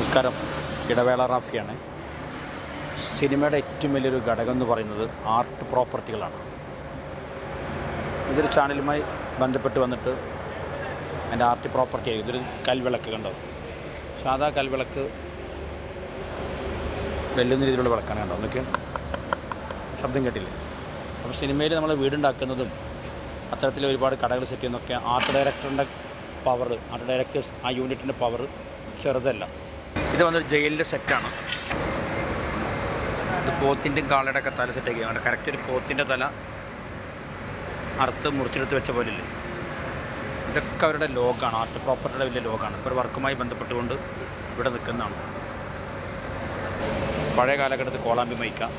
നമസ്കാരം. ഇടവേള റാഫിയാണ്. സിനിമയുടെ ഏറ്റവും വലിയൊരു ഘടകം എന്ന് പറയുന്നത് ആർട്ട് പ്രോപ്പർട്ടികളാണ്. ഇതൊരു ചാനലുമായി ബന്ധപ്പെട്ട് വന്നിട്ട് എന്റെ ആർട്ട് പ്രോപ്പർട്ടി ഇതൊരു കൽവിളക്ക് കണ്ടോ? സാധാ കൽവിളക്ക് വെല്ലുന്ന രീതിയിലുള്ള വിളക്കാണ് കണ്ടോ? എന്നൊക്കെ ശബ്ദം കേട്ടില്ലേ? അപ്പോൾ സിനിമയിൽ നമ്മൾ വീടുണ്ടാക്കുന്നതും അത്തരത്തിൽ ഒരുപാട് കടകൾ സെറ്റ് ചെയ്യുന്നതൊക്കെ ആർട്ട് ഡയറക്ടറിന്റെ പവർ ആർട്ട് ഡയറക്ടേഴ്സ് ആ യൂണിറ്റിന്റെ പവർ ചെറുതല്ല. ഇത് വന്നൊരു ജയിലിന്റെ സെറ്റാണ്. ഇത് പോത്തിന്റെയും കാളയുടെ ഒക്കെ തല സെറ്റ് ആക്കിയാണ് കറക്റ്റ് ഒരു പോത്തിന്റെ തല അറുത്ത് മുറിച്ചെടുത്ത് വെച്ച പോലെ ഇല്ലേ ഇതൊക്കെ അവരുടെ ലോഗാണ് ആർട്ട് പ്രോപ്പർട്ടിയുടെ വലിയ ലോഗാണ് ഇപ്പോൾ ഒരു വർക്കുമായി ബന്ധപ്പെട്ടുകൊണ്ട് ഇവിടെ നിൽക്കുന്നതാണ്. പഴയ കാലഘട്ടത്തിൽ കോളാമ്പി മൈക്ക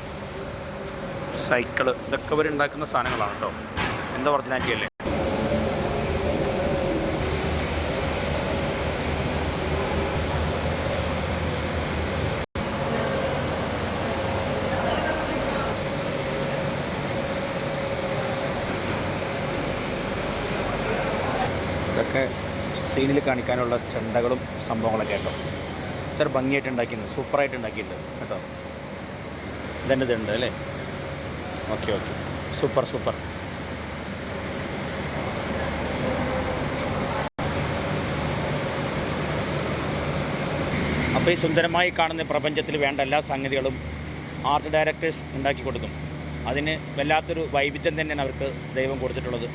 സൈക്കിൾ ഇതൊക്കെ ഇവർ ഉണ്ടാക്കുന്ന സാധനങ്ങളാണ് കേട്ടോ. എന്താ ഒറിജിനാലിറ്റി അല്ലേ ഇതൊക്കെ സീനിൽ കാണിക്കാനുള്ള ചെണ്ടകളും സംഭവങ്ങളൊക്കെ കേട്ടോ ഇത്ര ഭംഗിയായിട്ട് ഉണ്ടാക്കിയിട്ടുണ്ട് സൂപ്പറായിട്ട് ഉണ്ടാക്കിയിട്ടുണ്ട് കേട്ടോ. ഇതെന്റെ ഇതുണ്ട് അല്ലേ? ഓക്കെ ഓക്കെ സൂപ്പർ സൂപ്പർ അപ്പോൾ ഈ സുന്ദരമായി കാണുന്ന പ്രപഞ്ചത്തിൽ വേണ്ട എല്ലാ സംഗതികളും ആർട്ട് ഡയറക്ടേഴ്സ് ഉണ്ടാക്കി കൊടുക്കും. അതിന് വല്ലാത്തൊരു വൈവിധ്യം തന്നെയാണ് അവർക്ക് ദൈവം കൊടുത്തിട്ടുള്ളത്.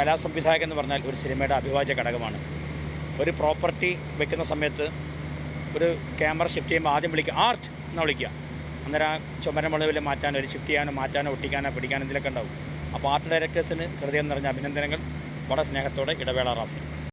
കലാസംവിധായകൻ എന്ന് പറഞ്ഞാൽ ഒരു സിനിമയുടെ അഭിവാജ്യ ഘടകമാണ്. ഒരു പ്രോപ്പർട്ടി വെക്കുന്ന സമയത്ത് ഒരു ക്യാമറ ഷിഫ്റ്റ് ചെയ്യുമ്പോൾ ആദ്യം വിളിക്കുക ആർട്ട് എന്ന് വിളിക്കുക. അന്നേരം ആ ചുമരം വളവിൽ മാറ്റാനോ ഒരു ഷിഫ്റ്റ് ചെയ്യാനോ മാറ്റാനോ ഒട്ടിക്കാനോ പിടിക്കാനോ എന്തെങ്കിലുമൊക്കെ ഉണ്ടാവും. അപ്പോൾ ആർട്ട് ഡയറക്ടേഴ്സിന് ഹൃദയം നിറഞ്ഞ അഭിനന്ദനങ്ങൾ. വളരെ സ്നേഹത്തോടെ ഇടവേള റാഫി.